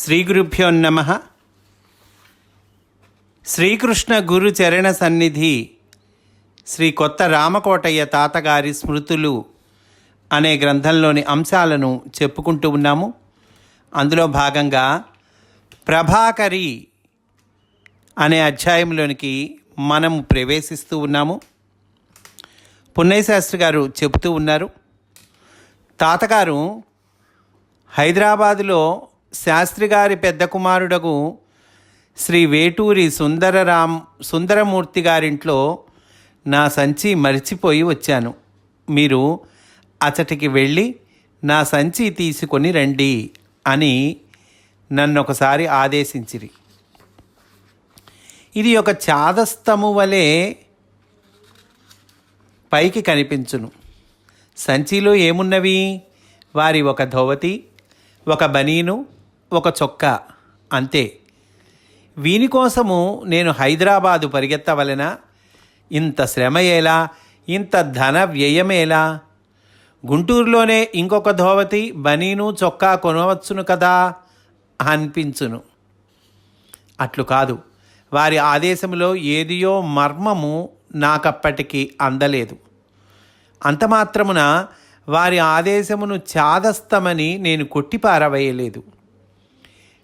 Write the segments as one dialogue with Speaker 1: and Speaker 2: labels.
Speaker 1: శ్రీ గురుభ్యో నమ. శ్రీకృష్ణ గురు చరణ సన్నిధి శ్రీ కొత్త రామకోటయ్య తాతగారి స్మృతులు అనే గ్రంథంలోని అంశాలను చెప్పుకుంటూ ఉన్నాము. అందులో భాగంగా ప్రభాకరి అనే అధ్యాయంలోనికి మనము ప్రవేశిస్తూ ఉన్నాము. పున్నయశాస్త్రి గారు చెబుతూ ఉన్నారు. తాతగారు హైదరాబాదులో శాస్త్రి గారి పెద్ద కుమారుడకు శ్రీ వేటూరి సుందరరామ్ సుందరమూర్తి గారింట్లో నా సంచి మరిచిపోయి వచ్చాను. మీరు అచటికి వెళ్ళి నా సంచి తీసుకొని రండి అని నన్ను ఒకసారి ఆదేశించిరి. ఇది ఒక చాదస్తము వలె పైకి కనిపించును. సంచిలో ఏమున్నవి? వారి ఒక ధోవతి ఒక బనీను ఒక చొక్కా. అంతే. వీని కోసము నేను హైదరాబాదు పరిగెత్తవలెనా? ఇంత శ్రమ ఎలా? ఇంత ధన వ్యయమేలా గుంటూరులోనే ఇంకొక ధోవతి బనీను చొక్కా కొనవచ్చును కదా? అనిపించును. అట్లు కాదు. వారి ఆదేశంలో ఏదియో మర్మము నాకప్పటికీ అందలేదు. అంత మాత్రమున వారి ఆదేశమును చాదస్తమని నేను కొట్టిపారవేయలేదు.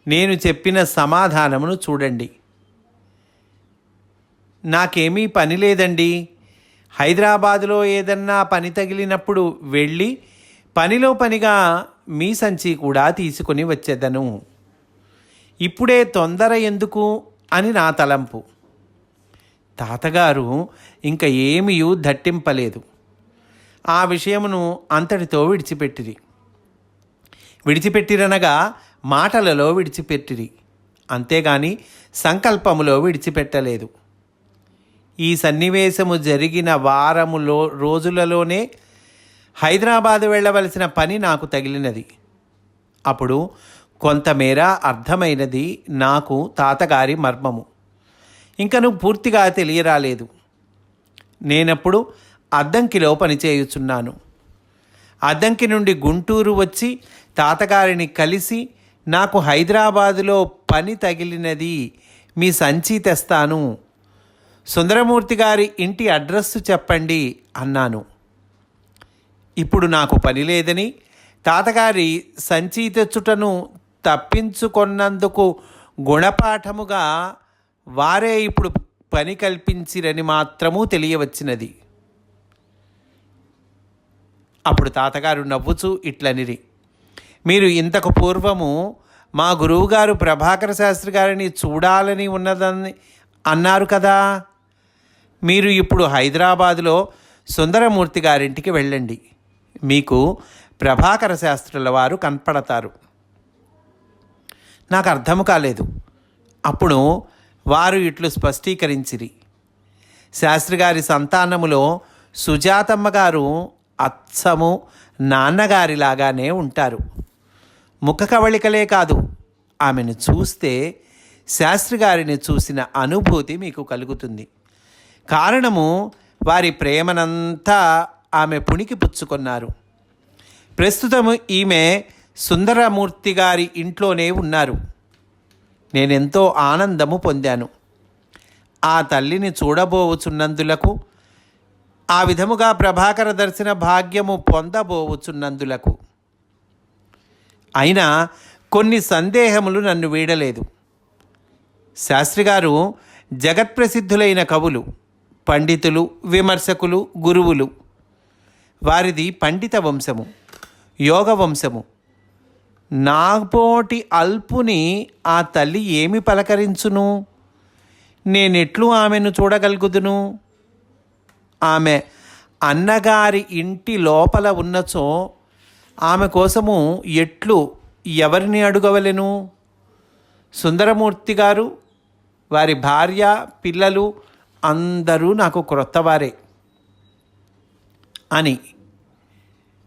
Speaker 1: నేను చెప్పిన సమాధానమును చూడండి. నాకేమీ పని లేదండి. హైదరాబాదులో ఏదన్నా పని తగిలినప్పుడు వెళ్ళి పనిలో పనిగా మీ సంచి కూడా తీసుకొని వచ్చేదను. ఇప్పుడే తొందర ఎందుకు అని నా తలంపు. తాతగారు ఇంక ఏమీయూ దట్టింపలేదు. ఆ విషయమును అంతటితో విడిచిపెట్టిరి. విడిచిపెట్టిరనగా మాటలలో విడిచిపెట్టిరి. అంతేగాని సంకల్పములో విడిచిపెట్టలేదు. ఈ సన్నివేశము జరిగిన వారములో రోజులలోనే హైదరాబాద్ వెళ్ళవలసిన పని నాకు తగిలినది. అప్పుడు కొంతమేర అర్థమైనది నాకు తాతగారి మర్మము. ఇంకను పూర్తిగా తెలియరాలేదు. నేనప్పుడు అద్దంకిలో పనిచేయుచున్నాను. అద్దంకి నుండి గుంటూరు వచ్చి తాతగారిని కలిసి నాకు హైదరాబాదులో పని తగిలినది మీ సంచి తెస్తాను. సుందరమూర్తి గారి ఇంటి అడ్రస్సు చెప్పండి అన్నాను. ఇప్పుడు నాకు పని లేదని తాతగారి సంచి తెచ్చుటను తప్పించుకున్నందుకు గుణపాఠముగా వారే ఇప్పుడు పని కల్పించిరని మాత్రము తెలియవచ్చినది. అప్పుడు తాతగారు నవ్వుచూ ఇట్లనిరి. మీరు ఇంతకు పూర్వము మా గురువుగారు ప్రభాకర శాస్త్రి గారిని చూడాలని ఉన్నదని అన్నారు కదా. మీరు ఇప్పుడు హైదరాబాదులో సుందరమూర్తి గారింటికి వెళ్ళండి. మీకు ప్రభాకర శాస్త్రుల వారు కనపడతారు. నాకు అర్థము కాలేదు. అప్పుడు వారు ఇట్లు స్పష్టీకరించిరి. శాస్త్రి గారి సంతానములో సుజాతమ్మ గారు అచ్చము నాన్నగారిలాగానే ఉంటారు. ముఖ కవళికలే కాదు. ఆమెను చూస్తే శాస్త్రి గారిని చూసిన అనుభూతి మీకు కలుగుతుంది. కారణము వారి ప్రేమనంతా ఆమె పుణికి పుచ్చుకున్నారు. ప్రస్తుతము ఈమె సుందరమూర్తి గారి ఇంట్లోనే ఉన్నారు. నేనెంతో ఆనందము పొందాను. ఆ తల్లిని చూడబోవుచున్నందులకు ఆ విధముగా ప్రభాకర దర్శన భాగ్యము పొందబోవుచున్నందులకు. అయినా కొన్ని సందేహములు నన్ను వీడలేదు. శాస్త్రి గారు జగత్ప్రసిద్ధులైన కవులు పండితులు విమర్శకులు గురువులు. వారిది పండిత వంశము యోగ వంశము. నాపోటి అల్పుని ఆ తల్లి ఏమి పలకరించును? నేనెట్లు ఆమెను చూడగలుగుదును? ఆమె అన్నగారి ఇంటి లోపల ఉన్నచో ఆమె కోసము ఎట్లు ఎవరిని అడుగవలెను? సుందరమూర్తి గారు వారి భార్య పిల్లలు అందరూ నాకు క్రొత్తవారే అని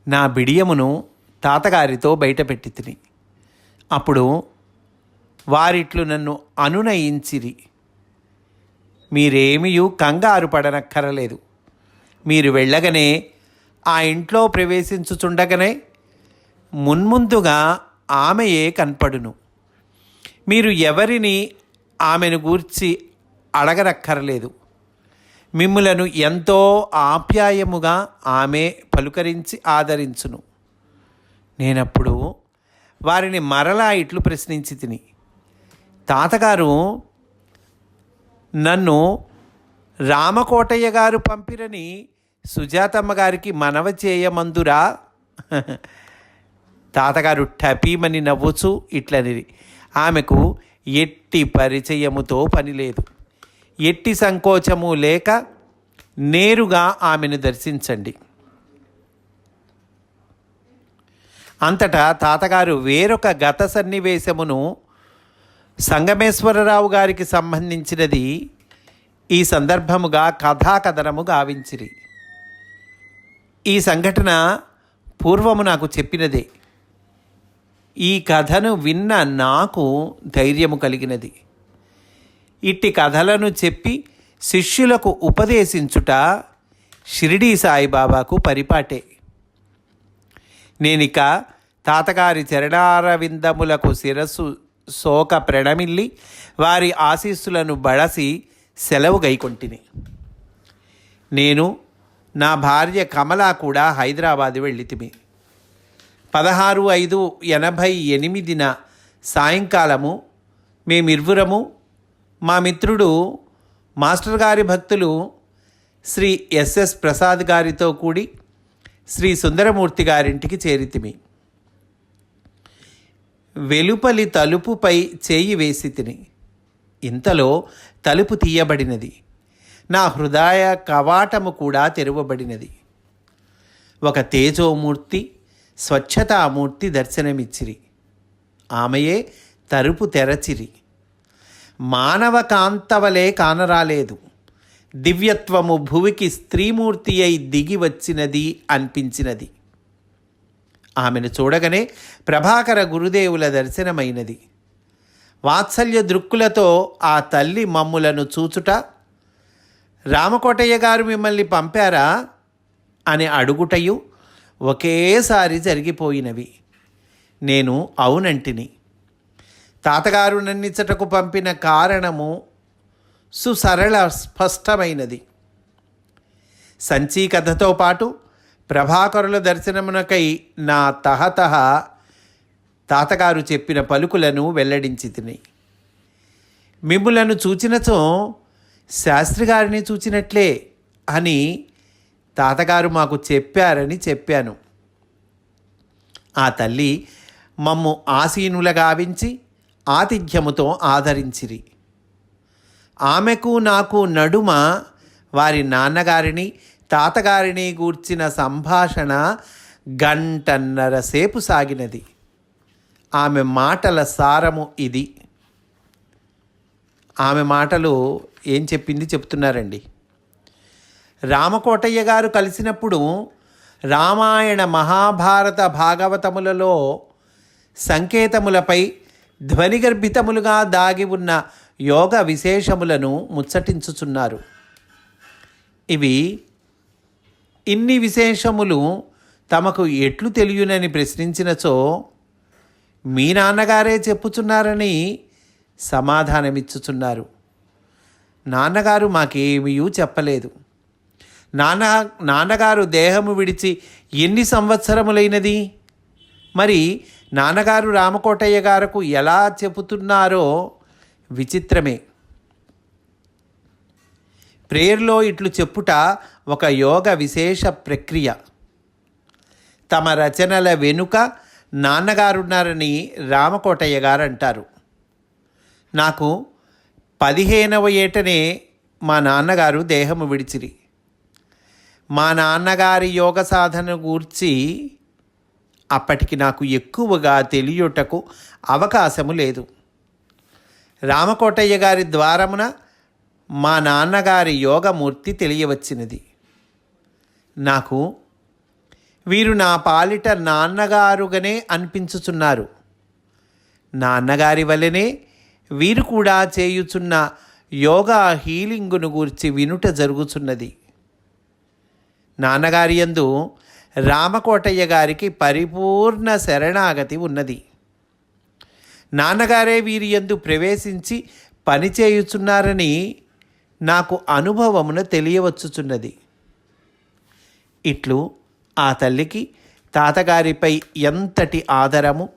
Speaker 1: నా బిడియమును తాతగారితో బయటపెట్టి తిని. అప్పుడు వారిట్లు నన్ను అనునయించిరి. మీరేమియూ కంగారు పడనక్కరలేదు. మీరు వెళ్ళగనే ఆ ఇంట్లో ప్రవేశించుచుండగనే మున్ముందుగా ఆమెయే కనపడును. మీరు ఎవరిని ఆమెను గూర్చి అడగనక్కర్లేదు. మిమ్ములను ఎంతో ఆప్యాయముగా ఆమె పలుకరించి ఆదరించును. నేనప్పుడు వారిని మరలా ఇట్లు ప్రశ్నించి తిని తాతగారు నన్ను రామకోటయ్య గారు పంపిరని సుజాతమ్మ గారికి మనవ చేయమందురా తాతగారు టపీమని నవ్వుచూ ఇట్లనిది ఆమెకు ఎట్టి పరిచయముతో పని లేదు. ఎట్టి సంకోచము లేక నేరుగా ఆమెను దర్శించండి. అంతటా తాతగారు వేరొక గత సన్నివేశమును సంగమేశ్వరరావు గారికి సంబంధించినది ఈ సందర్భముగా కథాకథనము గావించిరి. ఈ సంఘటన పూర్వము నాకు చెప్పినదే. ఈ కథను విన్న నాకు ధైర్యము కలిగినది. ఇట్టి కథలను చెప్పి శిష్యులకు ఉపదేశించుట షిరిడీ సాయిబాబాకు పరిపాటే. నేనిక తాతగారి చరణారవిందములకు శిరస్సు శోక ప్రణమిల్లి వారి ఆశీస్సులను బడసి సెలవు గైకొంటిని. నేను నా భార్య కమల కూడా హైదరాబాద్ వెళ్ళితిమి. పదహారు ఐదు ఎనభై ఎనిమిదిన సాయంకాలము మేమిరువురము మా మిత్రుడు మాస్టర్ గారి భక్తులు శ్రీ ఎస్ఎస్ ప్రసాద్ గారితో కూడి శ్రీ సుందరమూర్తి గారింటికి చేరితిమి. వెలుపలి తలుపుపై చేయి వేసి తిని ఇంతలో తలుపు తీయబడినది. నా హృదయ కవాటము కూడా తెరవబడినది. ఒక తేజోమూర్తి స్వచ్ఛతామూర్తి దర్శనమిచ్చిరి. ఆమెయే తరుపు తెరచిరి. మానవ కాంతవలే కానరాలేదు. దివ్యత్వము భువికి స్త్రీమూర్తి అయి దిగి వచ్చినది అనిపించినది. ఆమెను చూడగానే ప్రభాకర గురుదేవుల దర్శనమైనది. వాత్సల్య దృక్కులతో ఆ తల్లి మమ్ములను చూచుట రామకోటయ్య గారు మిమ్మల్ని పంపారా? అని అడుగుటయు ఒకేసారి జరిగిపోయినవి. నేను అవునంటిని. తాతగారు నన్నిచ్చటకు పంపిన కారణము సుసరళ స్పష్టమైనది. సంచీ కథతో పాటు ప్రభాకరుల దర్శనమునకై నా తహతహ తాతగారు చెప్పిన పలుకులను వెల్లడించి తిని మిమ్ములను చూచినచో శాస్త్రి గారిని చూచినట్లే అని తాతగారు మాకు చెప్పారని చెప్పాను. ఆ తల్లి మమ్ము ఆసీనుల గావించి ఆతిథ్యముతో ఆదరించిరి. ఆమెకు నాకు నడుమ వారి నాన్నగారిని తాతగారిని గూర్చిన సంభాషణ గంటన్నర సేపు సాగినది. ఆమె మాటల సారము ఇది. ఆమె మాటలు ఏం చెప్పింది చెప్తున్నారండి? రామకోటయ్య గారు కలిసినప్పుడు రామాయణ మహాభారత భాగవతములలో సంకేతములపై ధ్వనిగర్భితములుగా దాగి ఉన్న యోగ విశేషములను ముచ్చటించుచున్నారు. ఇవి ఇన్ని విశేషములు తమకు ఎట్లు తెలియనని ప్రశ్నించినచో మీ నాన్నగారే చెప్పుచున్నారని సమాధానమిచ్చుచున్నారు. నాన్నగారు మాకేమీ చెప్పలేదు. నాన్న నాన్నగారు దేహము విడిచి ఎన్ని సంవత్సరములైనది? మరి నాన్నగారు రామకోటయ్య గారకు ఎలా చెబుతున్నారో విచిత్రమే. ప్రేయర్లో ఇట్లు చెప్పుట ఒక యోగ విశేష ప్రక్రియ. తమ రచనల వెనుక నాన్నగారున్నారని రామకోటయ్య గారు అంటారు నాకు పదిహేనవ ఏటనే మా నాన్నగారు దేహము విడిచిరి. మా నాన్నగారి యోగ సాధన గూర్చి అప్పటికి నాకు ఎక్కువగా తెలియుటకు అవకాశము లేదు. రామకోటయ్య గారి ద్వారమున మా నాన్నగారి యోగమూర్తి తెలియవచ్చినది. నాకు వీరు నా పాలిట నాన్నగారుగానే అనిపించుచున్నారు. నాన్నగారి వల్లనే వీరు కూడా చేయుచున్న యోగా హీలింగును గూర్చి వినుట జరుగుచున్నది. నాన్నగారి యందు రామకోటయ్య గారికి పరిపూర్ణ శరణాగతి ఉన్నది. నాన్నగారే వీరి యందు ప్రవేశించి పనిచేయుచున్నారని నాకు అనుభవమున తెలియవచ్చుచున్నది. ఇట్లు ఆ తల్లికి తాతగారిపై ఎంతటి ఆదరము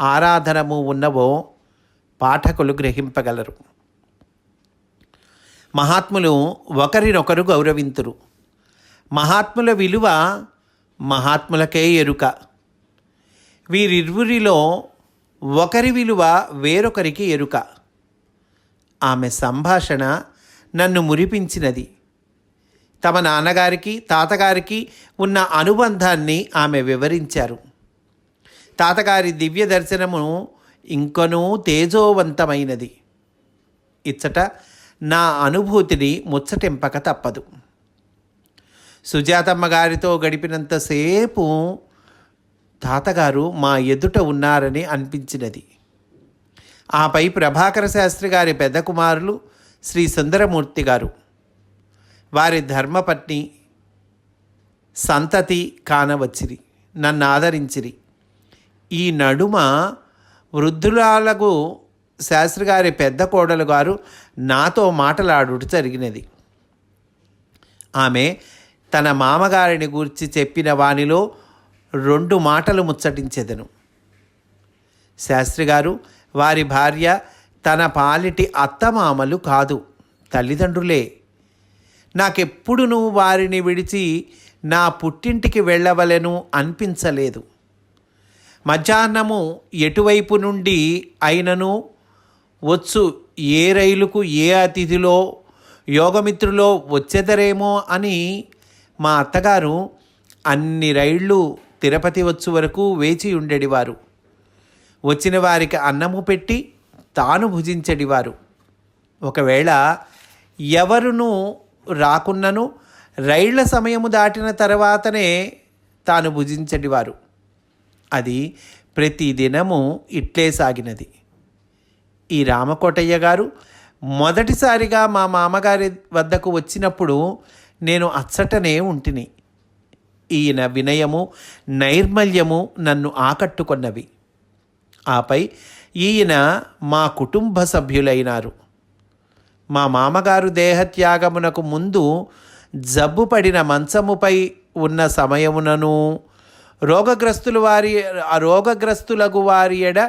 Speaker 1: ఆరాధనము ఉన్నవో పాఠకులు గ్రహింపగలరు. మహాత్ములు ఒకరినొకరు గౌరవింతురు. మహాత్ముల విలువ మహాత్ములకే ఎరుక. వీరిరువురిలో ఒకరి విలువ వేరొకరికి ఎరుక. ఆమె సంభాషణ నన్ను మురిపించినది. తమ నాన్నగారికి తాతగారికి ఉన్న అనుబంధాన్ని ఆమె వివరించారు. తాతగారి దివ్య దర్శనము ఇంకనూ తేజోవంతమైనది. ఇచ్చట నా అనుభూతిని ముచ్చటింపక తప్పదు. సుజాతమ్మ గారితో గడిపినంతసేపు తాతగారు మా ఎదుట ఉన్నారని అనిపించినది. ఆపై ప్రభాకర శాస్త్రి గారి పెద్ద కుమారులు శ్రీ సుందరమూర్తి గారు వారి ధర్మపత్ని సంతతి కానవచ్చిరి నన్ను ఆదరించిరి. ఈ నడుమ వృద్ధురాలకు శాస్త్రి గారి పెద్ద కోడలు గారు నాతో మాటలాడుట జరిగినది. ఆమె తన మామగారిని గూర్చి చెప్పిన వానిలో రెండు మాటలు ముచ్చటించెదను. శాస్త్రి గారు వారి భార్య తన పాలిటి అత్తమామలు కాదు తల్లిదండ్రులే. నాకెప్పుడు నువ్వు వారిని విడిచి నా పుట్టింటికి వెళ్ళవలెను అనిపించలేదు. మధ్యాహ్నము ఎటువైపు నుండి అయినను? వచ్చు ఏ రైలుకు ఏ అతిథిలో యోగమిత్రులో వచ్చేదరేమో అని మా అత్తగారు అన్ని రైళ్ళు తిరుపతి వచ్చు వరకు వేచి ఉండేడివారు. వచ్చిన వారికి అన్నము పెట్టి తాను భుజించడివారు. ఒకవేళ ఎవరును రాకున్నను రైళ్ళ సమయము దాటిన తర్వాతనే తాను భుజించడివారు. అది ప్రతి దినము ఇట్లే సాగినది. ఈ రామకోటయ్య గారు మొదటిసారిగా మా మామగారి వద్దకు వచ్చినప్పుడు నేను అచ్చటనే ఉంటిని. ఈయన వినయము నైర్మల్యము నన్ను ఆకట్టుకొన్నవి. ఆపై ఈయన మా కుటుంబ సభ్యులైనారు. మా మామగారు దేహత్యాగమునకు ముందు జబ్బు పడిన మంచముపై ఉన్న సమయమునను రోగగ్రస్తులు వారి ఆ రోగగ్రస్తులకు వారి ఎడ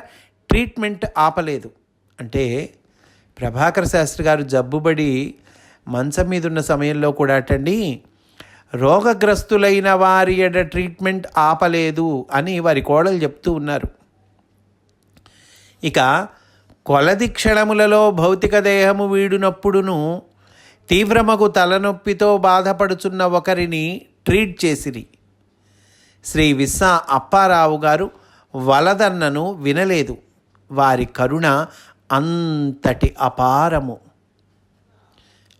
Speaker 1: ట్రీట్మెంట్ ఆపలేదు. అంటే ప్రభాకర్ శాస్త్రి గారు జబ్బుబడి మంచం మీద ఉన్న సమయంలో కూడా అటండి. రోగగ్రస్తులైన వారి ఎడ ట్రీట్మెంట్ ఆపలేదు అని వారి కోడలు చెప్తూ ఉన్నారు. ఇక కొలది క్షణములలో భౌతిక దేహము వీడునప్పుడును తీవ్రమగు తలనొప్పితో బాధపడుచున్న ఒకరిని ట్రీట్ చేసిరి. శ్రీ విస్సా అప్పారావు గారు వలదన్నను వినలేదు. వారి కరుణ అంతటి అపారము.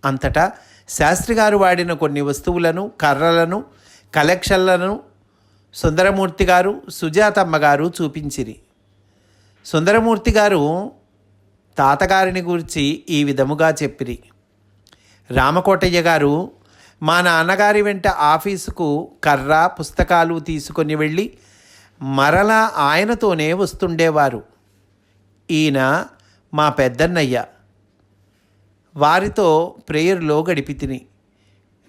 Speaker 1: అంతటా శాస్త్రి గారు వాడిన కొన్ని వస్తువులను కర్రలను కలెక్షన్లను సుందరమూర్తి గారు సుజాతమ్మ గారు చూపించిరి. సుందరమూర్తి గారు తాతగారిని గురించి ఈ విధముగా చెప్పిరి. రామకోటయ్య గారు మా నాన్నగారి వెంట ఆఫీసుకు కర్ర పుస్తకాలు తీసుకొని వెళ్ళి మరలా ఆయనతోనే వస్తుండేవారు. ఈయన మా పెద్దన్నయ్య. వారితో ప్రేయర్లో గడిపి తిని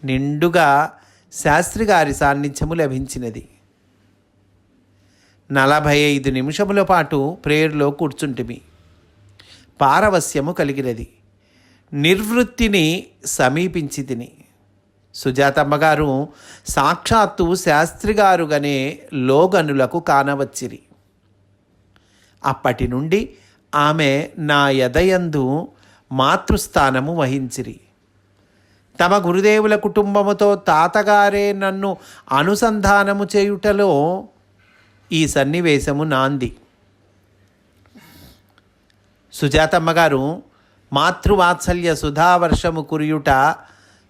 Speaker 1: నిండుగా శాస్త్రి గారి సాన్నిధ్యము లభించినది. నలభై ఐదు నిమిషముల పాటు ప్రేయర్లో కూర్చుంటిమి. పారవస్యము కలిగినది. నిర్వృత్తిని సమీపించి తిని సుజాతమ్మ గారు సాక్షాత్తు శాస్త్రి గారుగానే లోగనులకు కానవచ్చిరి. అప్పటి నుండి ఆమె నా యదయందు మాతృస్థానము వహించిరి. తమ గురుదేవుల కుటుంబముతో తాతగారే నన్ను అనుసంధానము చేయుటలో ఈ సన్నివేశము నాంది. సుజాతమ్మ గారు మాతృవాత్సల్య సుధావర్షము కురియుట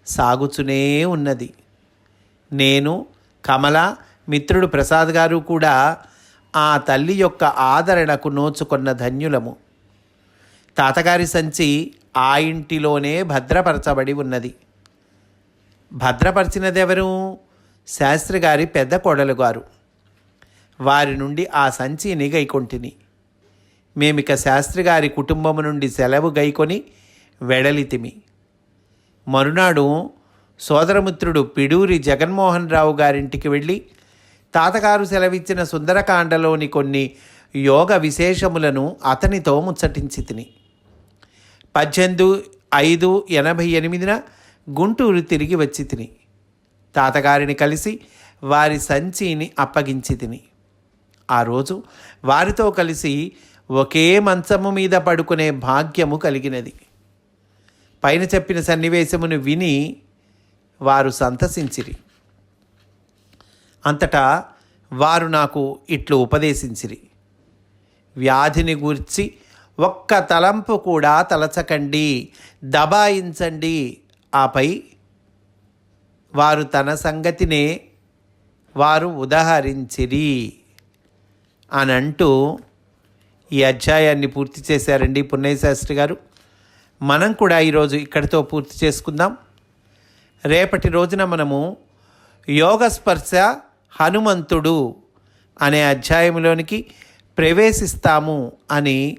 Speaker 1: సాగుచునే ఉన్నది. నేను కమల మిత్రుడు ప్రసాద్ గారు కూడా ఆ తల్లి యొక్క ఆదరణకు నోచుకున్న ధన్యులము. తాతగారి సంచి ఆ ఇంటిలోనే భద్రపరచబడి ఉన్నది. భద్రపరిచినదెవరు? శాస్త్రి గారి పెద్ద కోడలు గారు వారి నుండి ఆ సంచిని గైకొంటిని మేమిక శాస్త్రి గారి కుటుంబము నుండి సెలవు గైకొని వెడలితిమి. మరునాడు సోదరమిత్రుడు పిడూరి జగన్మోహన్ రావు గారింటికి వెళ్ళి తాతగారు సెలవిచ్చిన సుందరకాండలోని కొన్ని యోగ విశేషములను అతనితో ముచ్చటించి తిని పద్దెనిమిది ఐదు ఎనభై ఎనిమిదిన గుంటూరు తిరిగి వచ్చి తిని. తాతగారిని కలిసి వారి సంచిని అప్పగించి తిని. ఆ రోజు వారితో కలిసి ఒకే మంచము మీద పడుకునే భాగ్యము కలిగినది. పైన చెప్పిన సన్నివేశమును విని వారు సంతసించిరి. అంతటా వారు నాకు ఇట్లు ఉపదేశించిరి. వ్యాధిని గూర్చి ఒక్క తలంపు కూడా తలచకండి. దబాయించండి. ఆపై వారు తన సంగతినే వారు ఉదహరించిరి అని అంటూ ఈ అధ్యాయాన్ని పూర్తి చేశారండి పున్నయశాస్త్రి గారు. మనం కూడా ఈరోజు ఇక్కడితో పూర్తి చేసుకుందాం. రేపటి రోజున మనము యోగ స్పర్శ హనుమంతుడు అనే అధ్యాయంలోనికి ప్రవేశిస్తాము అని